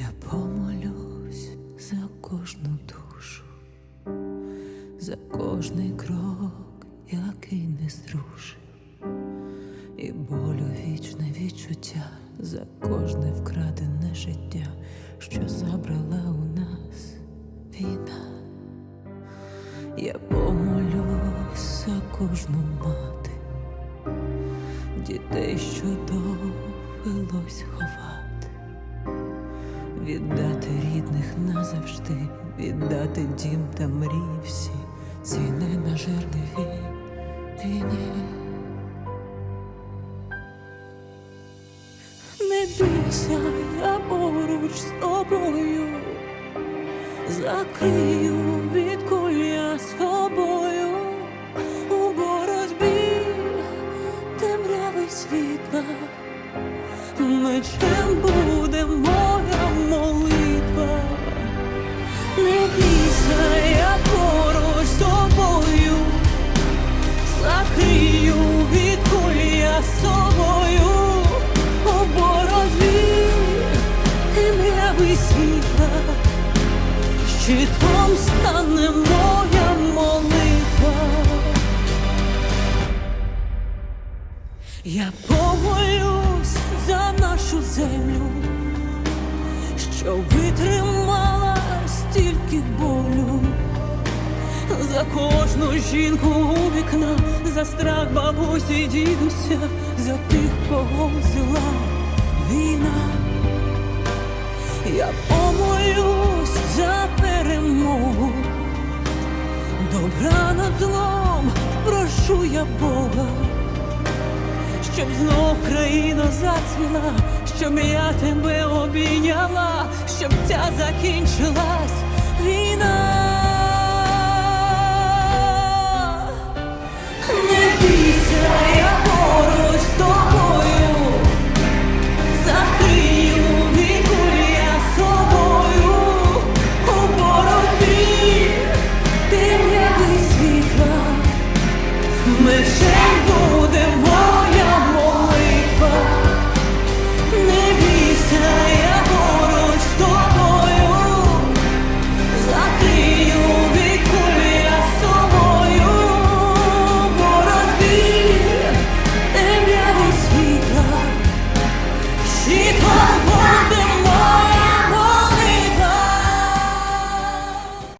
Я помолюсь за кожну душу, за кожний крок, який не зрушив, і болю вічне відчуття за кожне вкрадене життя, що забрала у нас війна. Я помолюсь за кожну мати, дітей, що довелось ховати, віддати рідних назавжди, віддати дім та мрії всі, цій ненажерливій війні. Не бійся, я поруч з тобою, закрию від куля з тобою. У боротьбі темряви світла, мечем буде Не бійся, з тобою, закрию від куля з собою у боротьбі темряви світла. Щитом стане моя молитва. Я помолюсь за нашу землю, що витримала стільки болю, за кожну жінку у вікна, за страх бабусі, дідуся, за тих, кого взяла війна. Я помолюсь за перемогу, добра над злом, прошу я Бога, щоб знов країна зацвіла, щоб я тебе обійняла, щоб ця закінчилась війна. Не бійся, я поруч з тобою, закрию віку я собою, у боротьбі ти не. Ми ще